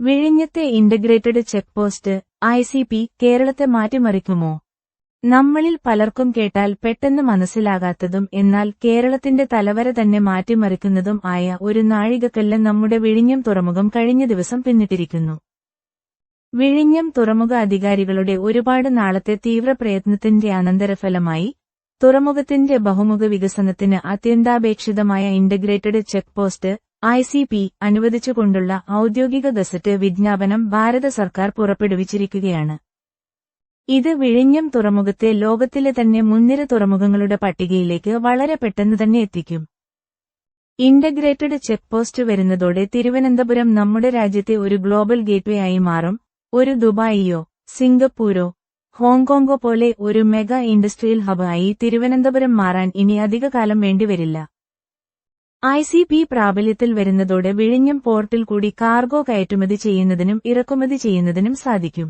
വിഴിഞ്ഞത്തെ integrated check post I C P കേരളത്തെ മാറ്റിമറിക്കുമോ? നമ്മളിൽ പലർക്കും കേട്ടാൽ പെട്ടെന്ന് മനസ്സിലാകാത്തതും എന്നാൽ കേരളത്തിന്റെ തലവര തന്നെ മാറ്റിമറിക്കുന്നതും ആയ ഒരു നാഴികക്കല്ല് നമ്മുടെ വിഴിഞ്ഞം തുറമുഖം കഴിഞ്ഞ ദിവസം പിന്നിട്ടിരിക്കുന്നു. വിഴിഞ്ഞം തുറമുഖ അധികാരികളുടെ ഒരുപാട് നാളത്തെ തീവ്രപ്രയത്നത്തിന്റെ അനന്തരഫലമായി തുറമുഖത്തിന്റെ ബഹുമുഖ വികസനത്തിന് അത്യന്താപേക്ഷിതമായ integrated check post I C P അനുവദിച്ചുകൊണ്ടുള്ള ഔദ്യോഗിക ഗസറ്റ് വിജ്ഞാപനം ഭാരത സർക്കാർ പുറപ്പെടുവിച്ചിരിക്കുകയാണ്. ഇത് വിഴിഞ്ഞം തുറമുഖത്തെ ലോകത്തിലെ തന്നെ മുൻനിര തുറമുഖങ്ങളുടെ പട്ടികയിലേക്ക് വളരെ പെട്ടെന്ന് തന്നെ എത്തിക്കും. ഇന്റഗ്രേറ്റഡ് ചെക്ക് പോസ്റ്റ് വരുന്നതോടെ തിരുവനന്തപുരം നമ്മുടെ രാജ്യത്തെ ഒരു ഗ്ലോബൽ ഗേറ്റ്വേ ആയി മാറും. ഒരു ദുബായിയോ സിംഗപ്പൂരോ ഹോങ്കോങ്ങോ പോലെ ഒരു മെഗാ ഇൻഡസ്ട്രിയൽ ഹബ് ആയി തിരുവനന്തപുരം മാറാൻ ഇനി അധികകാലം വേണ്ടിവരില്ല. ഐ സി പി പ്രാബല്യത്തിൽ വരുന്നതോടെ വിഴിഞ്ഞം പോർട്ടിൽ കൂടി കാർഗോ കയറ്റുമതി ചെയ്യുന്നതിനും ഇറക്കുമതി ചെയ്യുന്നതിനും സാധിക്കും.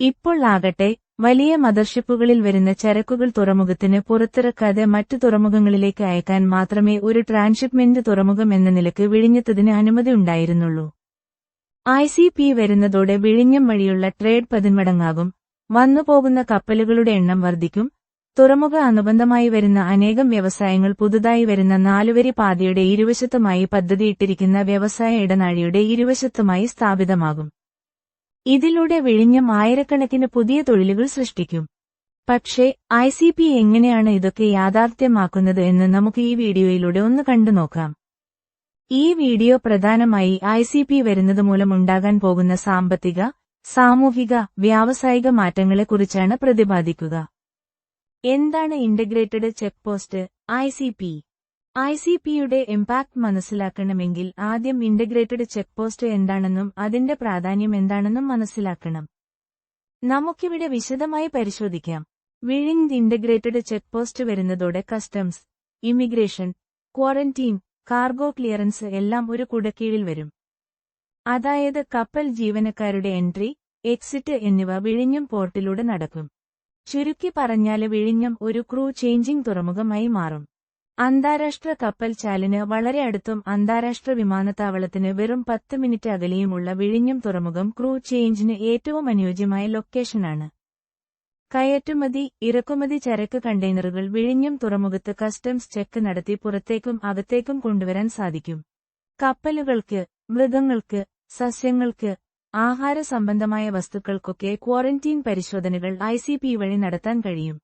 ഇപ്പോൾ ആകട്ടെ വലിയ മദർഷിപ്പുകളിൽ വരുന്ന ചരക്കുകൾ തുറമുഖത്തിന് പുറത്തിറക്കാതെ മറ്റു തുറമുഖങ്ങളിലേക്ക് അയക്കാൻ മാത്രമേ ഒരു ട്രാൻഷിപ്മെന്റ് തുറമുഖം എന്ന നിലയ്ക്ക് വിഴിഞ്ഞത്തതിന് അനുമതി ഉണ്ടായിരുന്നുള്ളൂ. ഐ സി പി വരുന്നതോടെ വിഴിഞ്ഞം വഴിയുള്ള ട്രേഡ് പതിന്മടങ്ങാകും വന്നുപോകുന്ന കപ്പലുകളുടെ എണ്ണം വർദ്ധിക്കും തുറമുഖ അനുബന്ധമായി വരുന്ന അനേകം വ്യവസായങ്ങൾ പുതുതായി വരുന്ന നാലുവരി പാതയുടെ ഇരുവശത്തുമായി പദ്ധതിയിട്ടിരിക്കുന്ന വ്യവസായ ഇടനാഴിയുടെ ഇരുവശത്തുമായി സ്ഥാപിതമാകും. ഇതിലൂടെ വിഴിഞ്ഞം ആയിരക്കണക്കിന് പുതിയ തൊഴിലുകൾ സൃഷ്ടിക്കും. പക്ഷേ ഐ സി പി എങ്ങനെയാണ് ഇതൊക്കെ യാഥാർത്ഥ്യമാക്കുന്നത് എന്ന് നമുക്ക് ഈ വീഡിയോയിലൂടെ ഒന്ന് കണ്ടുനോക്കാം ഈ വീഡിയോ പ്രധാനമായി ഐ സി പി വരുന്നത് പോകുന്ന സാമ്പത്തിക സാമൂഹിക വ്യാവസായിക മാറ്റങ്ങളെക്കുറിച്ചാണ് പ്രതിപാദിക്കുക. എന്താണ് integrated check post I C P I C പിയുടെ ഇമ്പാക്ട് മനസ്സിലാക്കണമെങ്കിൽ ആദ്യം ഇന്റഗ്രേറ്റഡ് ചെക്ക് പോസ്റ്റ് എന്താണെന്നും അതിന്റെ പ്രാധാന്യം എന്താണെന്നും മനസ്സിലാക്കണം. നമുക്കിവിടെ വിശദമായി പരിശോധിക്കാം. വിഴിഞ്ഞ് ഇന്റഗ്രേറ്റഡ് ചെക്ക് പോസ്റ്റ് വരുന്നതോടെ customs immigration quarantine cargo clearance എല്ലാം ഒരു കുടക്കീഴിൽ വരും. അതായത് കപ്പൽ ജീവനക്കാരുടെ എൻട്രി എക്സിറ്റ് എന്നിവ വിഴിഞ്ഞും പോർട്ടിലൂടെ നടക്കും. ചുരുക്കി പറഞ്ഞാൽ വിഴിഞ്ഞം ഒരു ക്രൂ ചേഞ്ചിംഗ് തുറമുഖമായി മാറും. അന്താരാഷ്ട്ര കപ്പൽ ചാലിന് വളരെ അടുത്തും അന്താരാഷ്ട്ര വിമാനത്താവളത്തിന് വെറും പത്ത് മിനിറ്റ് അകലെയുമുള്ള വിഴിഞ്ഞം തുറമുഖം ക്രൂ ചേഞ്ചിന് ഏറ്റവും അനുയോജ്യമായ ലൊക്കേഷനാണ്. കയറ്റുമതി ഇറക്കുമതി ചരക്ക് കണ്ടെയ്നറുകൾ വിഴിഞ്ഞം തുറമുഖത്ത് കസ്റ്റംസ് ചെക്ക് നടത്തി പുറത്തേക്കും അകത്തേക്കും കൊണ്ടുവരാൻ സാധിക്കും. കപ്പലുകൾക്ക് മൃഗങ്ങൾക്ക് സസ്യങ്ങൾക്ക് ആഹാര സംബന്ധമായ വസ്തുക്കൾക്കൊക്കെ ക്വാറന്റീൻ പരിശോധനകൾ ഐ വഴി നടത്താൻ കഴിയും.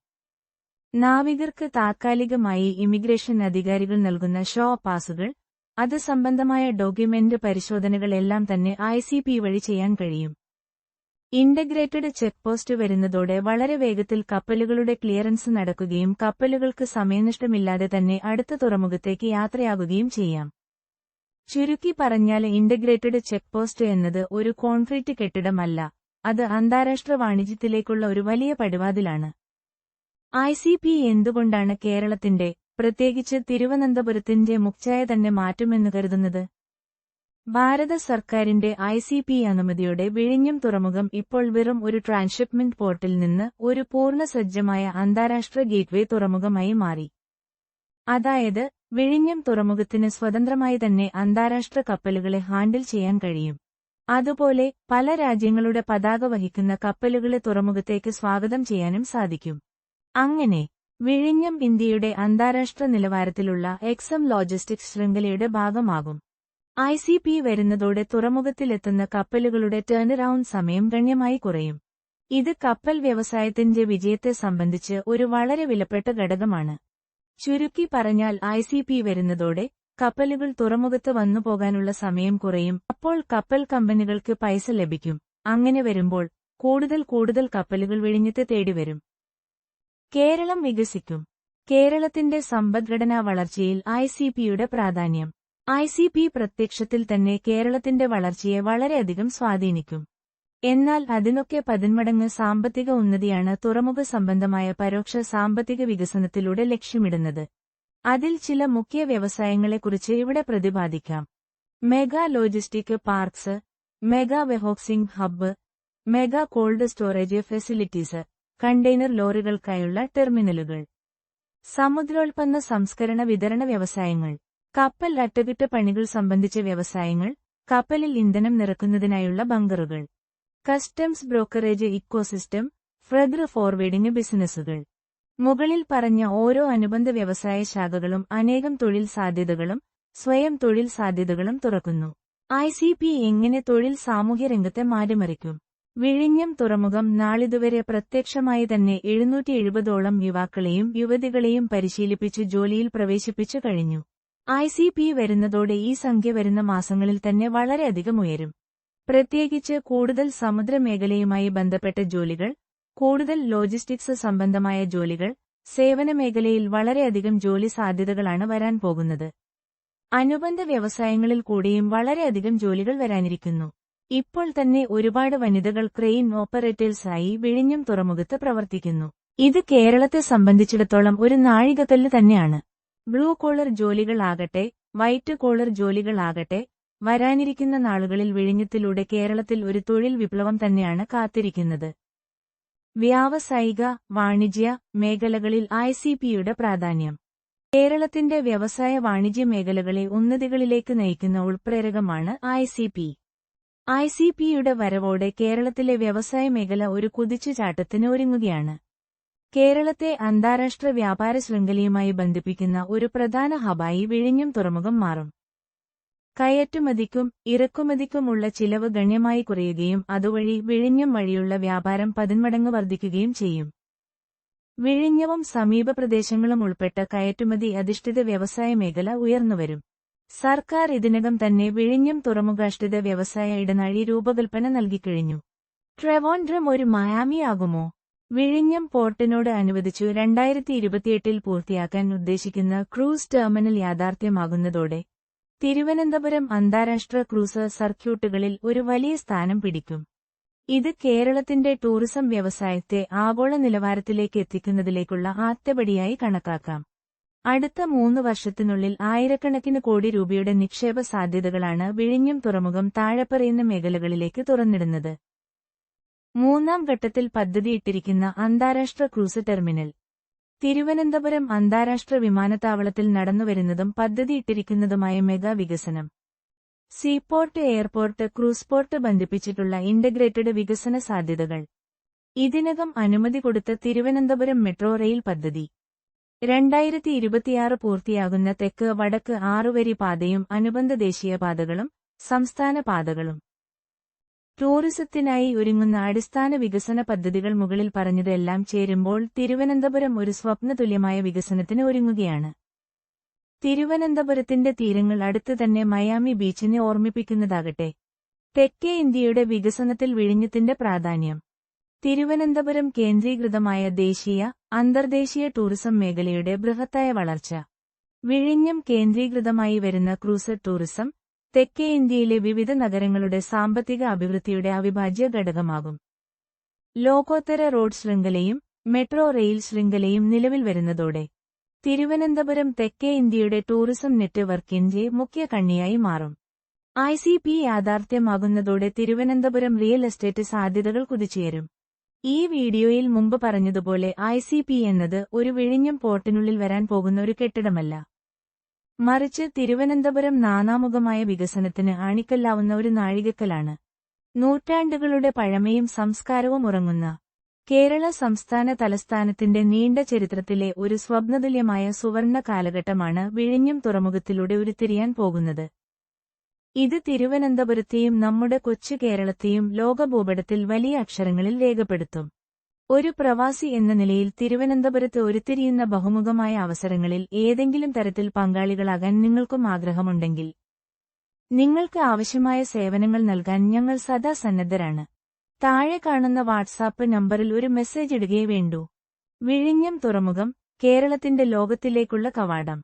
നാവികർക്ക് താത്കാലികമായി ഇമിഗ്രേഷൻ അധികാരികൾ നൽകുന്ന ഷോ പാസുകൾ അത് സംബന്ധമായ ഡോക്യുമെന്റ് പരിശോധനകളെല്ലാം തന്നെ ഐ വഴി ചെയ്യാൻ കഴിയും. ഇന്റഗ്രേറ്റഡ് ചെക്ക് പോസ്റ്റ് വരുന്നതോടെ വളരെ വേഗത്തിൽ കപ്പലുകളുടെ ക്ലിയറൻസ് നടക്കുകയും കപ്പലുകൾക്ക് സമയനഷ്ടമില്ലാതെ തന്നെ അടുത്ത തുറമുഖത്തേക്ക് യാത്രയാകുകയും ചെയ്യാം. ചുരുക്കി പറഞ്ഞാൽ ഇന്റഗ്രേറ്റഡ് ചെക്ക് പോസ്റ്റ് എന്നത് ഒരു കോൺക്രീറ്റ് കെട്ടിടമല്ല. അത് അന്താരാഷ്ട്ര വാണിജ്യത്തിലേക്കുള്ള ഒരു വലിയ പടിവാതിലാണ്. ഐ സി പി എന്തുകൊണ്ടാണ് കേരളത്തിന്റെ പ്രത്യേകിച്ച് തിരുവനന്തപുരത്തിന്റെ മുക്ചായ തന്നെ മാറ്റുമെന്ന് കരുതുന്നത്? ഭാരത സർക്കാരിന്റെ ഐ സി പി അനുമതിയോടെ വിഴിഞ്ഞം തുറമുഖം ഇപ്പോൾ വെറും ഒരു ട്രാൻസ്ഷിപ്മെന്റ് പോർട്ടിൽ നിന്ന് ഒരു പൂർണ സജ്ജമായ അന്താരാഷ്ട്ര ഗേറ്റ്വേ തുറമുഖമായി മാറി. അതായത് വിഴിഞ്ഞം തുറമുഖത്തിന് സ്വതന്ത്രമായി തന്നെ അന്താരാഷ്ട്ര കപ്പലുകളെ ഹാൻഡിൽ ചെയ്യാൻ കഴിയും. അതുപോലെ പല രാജ്യങ്ങളുടെ പതാക വഹിക്കുന്ന കപ്പലുകളെ തുറമുഖത്തേക്ക് സ്വാഗതം ചെയ്യാനും സാധിക്കും. അങ്ങനെ വിഴിഞ്ഞം ഇന്ത്യയുടെ അന്താരാഷ്ട്ര നിലവാരത്തിലുള്ള എക്സം ലോജിസ്റ്റിക്സ് ശൃംഖലയുടെ ഭാഗമാകും. ഐ സി പി വരുന്നതോടെ തുറമുഖത്തിലെത്തുന്ന കപ്പലുകളുടെ ടേൺ റൌണ്ട് സമയം ഗണ്യമായി കുറയും. ഇത് കപ്പൽ വ്യവസായത്തിന്റെ വിജയത്തെ സംബന്ധിച്ച് ഒരു വളരെ വിലപ്പെട്ട ഘടകമാണ്. ചുരുക്കി പറഞ്ഞാൽ ഐ വരുന്നതോടെ കപ്പലുകൾ തുറമുഖത്ത് വന്നുപോകാനുള്ള സമയം കുറയും. അപ്പോൾ കപ്പൽ കമ്പനികൾക്ക് പൈസ ലഭിക്കും. അങ്ങനെ വരുമ്പോൾ കൂടുതൽ കൂടുതൽ കപ്പലുകൾ വിഴിഞ്ഞത്ത് തേടിവരും. കേരളം വികസിക്കും. കേരളത്തിന്റെ സമ്പദ്ഘടനാ വളർച്ചയിൽ ഐ സി പിയുടെ പ്രാധാന്യം. ഐ സി പി പ്രത്യക്ഷത്തിൽ തന്നെ കേരളത്തിന്റെ വളർച്ചയെ വളരെയധികം സ്വാധീനിക്കും. എന്നാൽ അതിനൊക്കെ പതിന്മടങ്ങ് സാമ്പത്തിക ഉന്നതിയാണ് തുറമുഖ സംബന്ധമായ പരോക്ഷ സാമ്പത്തിക വികസനത്തിലൂടെ ലക്ഷ്യമിടുന്നത്. അതിൽ ചില മുഖ്യ വ്യവസായങ്ങളെക്കുറിച്ച് ഇവിടെ പ്രതിപാദിക്കാം. Mega logistic parks mega warehousing hub mega cold storage facilities container ലോറികൾക്കായുള്ള ടെർമിനലുകൾ. സമുദ്രോൽപ്പന്ന സംസ്കരണ വിതരണ വ്യവസായങ്ങൾ കപ്പൽ അറ്റകുറ്റപ്പണികൾ സംബന്ധിച്ച വ്യവസായങ്ങൾ കപ്പലിൽ ഇന്ധനം നിറക്കുന്നതിനായുള്ള ബങ്കറുകൾ. Customs brokerage ecosystem freight forwarding ബിസിനസ്സുകൾ. മുകളിൽ പറഞ്ഞ ഓരോ അനുബന്ധ വ്യവസായ ശാഖകളും അനേകം തൊഴിൽ സാധ്യതകളും സ്വയം തൊഴിൽ സാധ്യതകളും തുറക്കുന്നു. ഐ സി പി എങ്ങനെ തൊഴിൽ സാമൂഹ്യ രംഗത്തെ മാറ്റിമറിക്കും? വിഴിഞ്ഞം തുറമുഖം നാളിതുവരെ പ്രത്യക്ഷമായി തന്നെ എഴുന്നൂറ്റി എഴുപതോളം യുവാക്കളെയും യുവതികളെയും പരിശീലിപ്പിച്ച് ജോലിയിൽ പ്രവേശിപ്പിച്ചു കഴിഞ്ഞു. ഐ സി പി വരുന്നതോടെ ഈ സംഖ്യ വരുന്ന മാസങ്ങളിൽ തന്നെ വളരെയധികം ഉയരും. പ്രത്യേകിച്ച് കൂടുതൽ സമുദ്രമേഖലയുമായി ബന്ധപ്പെട്ട ജോലികൾ കൂടുതൽ ലോജിസ്റ്റിക്സ് സംബന്ധമായ ജോലികൾ സേവന മേഖലയിൽ വളരെയധികം ജോലി സാധ്യതകളാണ് വരാൻ പോകുന്നത്. അനുബന്ധ വ്യവസായങ്ങളിൽ കൂടിയും വളരെയധികം ജോലികൾ വരാനിരിക്കുന്നു. ഇപ്പോൾ തന്നെ ഒരുപാട് വനിതകൾ ക്രെയിൻ ഓപ്പറേറ്റേഴ്സായി വിഴിഞ്ഞം തുറമുഖത്ത് പ്രവർത്തിക്കുന്നു. ഇത് കേരളത്തെ സംബന്ധിച്ചിടത്തോളം ഒരു നാഴികക്കല്ല് തന്നെയാണ്. ബ്ലൂ കോളർ ജോലികളാകട്ടെ വൈറ്റ് കോളർ ജോലികളാകട്ടെ വരാനിരിക്കുന്ന നാളുകളിൽ വിഴിഞ്ഞത്തിലൂടെ കേരളത്തിൽ ഒരു തൊഴിൽ വിപ്ലവം തന്നെയാണ് കാത്തിരിക്കുന്നത്. വ്യാവസായിക വാണിജ്യ മേഖലകളിൽ ഐ പ്രാധാന്യം. കേരളത്തിന്റെ വ്യവസായ വാണിജ്യ മേഖലകളെ ഉന്നതികളിലേക്ക് നയിക്കുന്ന ഉൾപ്രേരകമാണ് I C P. I C പിയുടെ വരവോടെ കേരളത്തിലെ വ്യവസായ മേഖല ഒരു കുതിച്ചുചാട്ടത്തിന് ഒരുങ്ങുകയാണ്. കേരളത്തെ അന്താരാഷ്ട്ര വ്യാപാര ശൃംഖലയുമായി ബന്ധിപ്പിക്കുന്ന ഒരു പ്രധാന ഹബായി വിഴിഞ്ഞം തുറമുഖം മാറും. കയറ്റുമതിക്കും ഇറക്കുമതിക്കുമുള്ള ചിലവ് ഗണ്യമായി കുറയുകയും അതുവഴി വിഴിഞ്ഞം വഴിയുള്ള വ്യാപാരം പതിന്മടങ്ങ് വർദ്ധിക്കുകയും ചെയ്യും. വിഴിഞ്ഞവും സമീപ പ്രദേശങ്ങളും ഉൾപ്പെട്ട കയറ്റുമതി അധിഷ്ഠിത വ്യവസായ മേഖല ഉയർന്നുവരും. സർക്കാർ ഇതിനകം തന്നെ വിഴിഞ്ഞം തുറമുഖാഷ്ഠിത വ്യവസായ ഇടനാഴി രൂപകൽപ്പന നൽകിക്കഴിഞ്ഞു ട്രെവോൻഡ്രം ഒരു മയാമിയാകുമോ വിഴിഞ്ഞം പോർട്ടിനോട് അനുവദിച്ചു രണ്ടായിരത്തി ഇരുപത്തിയെട്ടിൽ പൂർത്തിയാക്കാൻ ഉദ്ദേശിക്കുന്ന ക്രൂസ് ടെർമിനൽ യാഥാർത്ഥ്യമാകുന്നതോടെ തിരുവനന്തപുരം അന്താരാഷ്ട്ര ക്രൂസർ സർക്യൂട്ടുകളിൽ ഒരു വലിയ സ്ഥാനം പിടിക്കും. ഇത് കേരളത്തിന്റെ ടൂറിസം വ്യവസായത്തെ ആഗോള നിലവാരത്തിലേക്ക് എത്തിക്കുന്നതിലേക്കുള്ള ആദ്യപടിയായി കണക്കാക്കാം. അടുത്ത മൂന്ന് വർഷത്തിനുള്ളിൽ ആയിരക്കണക്കിന് കോടി രൂപയുടെ നിക്ഷേപ സാധ്യതകളാണ് വിഴിഞ്ഞം തുറമുഖം താഴെപ്പറയുന്ന മേഖലകളിലേക്ക് തുറന്നിടുന്നത്. മൂന്നാം ഘട്ടത്തിൽ പദ്ധതിയിട്ടിരിക്കുന്ന അന്താരാഷ്ട്ര ക്രൂസ് ടെർമിനൽ. തിരുവനന്തപുരം അന്താരാഷ്ട്ര വിമാനത്താവളത്തിൽ നടന്നുവരുന്നതും പദ്ധതിയിട്ടിരിക്കുന്നതുമായ മെഗാ വികസനം. സീപോർട്ട് എയർപോർട്ട് ക്രൂസ് പോർട്ട് ബന്ധിപ്പിച്ചിട്ടുള്ള ഇന്റഗ്രേറ്റഡ് വികസന സാധ്യതകൾ. ഇതിനകം അനുമതി കൊടുത്ത തിരുവനന്തപുരം മെട്രോ റെയിൽ പദ്ധതി. രണ്ടായിരത്തി ഇരുപത്തിയാറ് പൂർത്തിയാകുന്ന തെക്ക് വടക്ക് ആറുവരി പാതയും അനുബന്ധ ദേശീയപാതകളും സംസ്ഥാന പാതകളും. ടൂറിസത്തിനായി ഒരുങ്ങുന്ന അടിസ്ഥാന വികസന പദ്ധതികൾ മുകളിൽ പറഞ്ഞതെല്ലാം ചേരുമ്പോൾ തിരുവനന്തപുരം ഒരു സ്വപ്നതുല്യമായ വികസനത്തിന് ഒരുങ്ങുകയാണ്. തിരുവനന്തപുരത്തിന്റെ തീരങ്ങൾ അടുത്ത് തന്നെ മയാമി ബീച്ചിനെ ഓർമ്മിപ്പിക്കുന്നതാകട്ടെ. തെക്കേ ഇന്ത്യയുടെ വികസനത്തിൽ വിഴിഞ്ഞത്തിന്റെ പ്രാധാന്യം. തിരുവനന്തപുരം കേന്ദ്രീകൃതമായ ദേശീയ അന്തർദേശീയ ടൂറിസം മേഖലയുടെ ബൃഹത്തായ വളർച്ച. വിഴിഞ്ഞം കേന്ദ്രീകൃതമായി വരുന്ന ക്രൂസർ ടൂറിസം തെക്കേ ഇന്ത്യയിലെ വിവിധ നഗരങ്ങളുടെ സാമ്പത്തിക അഭിവൃദ്ധിയുടെ അവിഭാജ്യ ഘടകമാകും. ലോകോത്തര റോഡ് ശൃംഖലയും മെട്രോ റെയിൽ ശൃംഖലയും നിലവിൽ വരുന്നതോടെ തിരുവനന്തപുരം തെക്കേ ഇന്ത്യയുടെ ടൂറിസം നെറ്റ്വർക്കിന്റെ മുഖ്യ കണ്ണിയായി മാറും. ഐ സി പി യാഥാർത്ഥ്യമാകുന്നതോടെ തിരുവനന്തപുരം റിയൽ എസ്റ്റേറ്റ് സാധ്യതകൾ കുതിച്ചുയരും. ഈ വീഡിയോയിൽ മുമ്പ് പറഞ്ഞതുപോലെ ഐ എന്നത് ഒരു വിഴിഞ്ഞം പോർട്ടിനുള്ളിൽ വരാൻ പോകുന്ന ഒരു കെട്ടിടമല്ല. മറിച്ച് തിരുവനന്തപുരം നാനാമുഖമായ വികസനത്തിന് ആണിക്കല്ലാവുന്ന ഒരു നാഴികക്കലാണ്. നൂറ്റാണ്ടുകളുടെ പഴമയും സംസ്കാരവും ഉറങ്ങുന്ന കേരള സംസ്ഥാന തലസ്ഥാനത്തിന്റെ നീണ്ട ചരിത്രത്തിലെ ഒരു സ്വപ്നതുല്യമായ സുവർണ കാലഘട്ടമാണ് വിഴിഞ്ഞം തുറമുഖത്തിലൂടെ ഉരുത്തിരിയാൻ പോകുന്നത്. ഇത് തിരുവനന്തപുരത്തെയും നമ്മുടെ കൊച്ചു കേരളത്തെയും ലോകഭൂപടത്തിൽ വലിയ അക്ഷരങ്ങളിൽ രേഖപ്പെടുത്തും. ഒരു പ്രവാസി എന്ന നിലയിൽ തിരുവനന്തപുരത്ത് ഉരുത്തിരിയുന്ന ബഹുമുഖമായ അവസരങ്ങളിൽ ഏതെങ്കിലും തരത്തിൽ പങ്കാളികളാകാൻ നിങ്ങൾക്കും ആഗ്രഹമുണ്ടെങ്കിൽ നിങ്ങൾക്ക് ആവശ്യമായ സേവനങ്ങൾ നൽകാൻ ഞങ്ങൾ സദാ സന്നദ്ധരാണ്. താഴെ കാണുന്ന വാട്സാപ്പ് നമ്പറിൽ ഒരു മെസ്സേജ് ഇടുകയേ വേണ്ടൂ. വിഴിഞ്ഞം തുറമുഖം കേരളത്തിന്റെ ലോകത്തിലേക്കുള്ള കവാടം.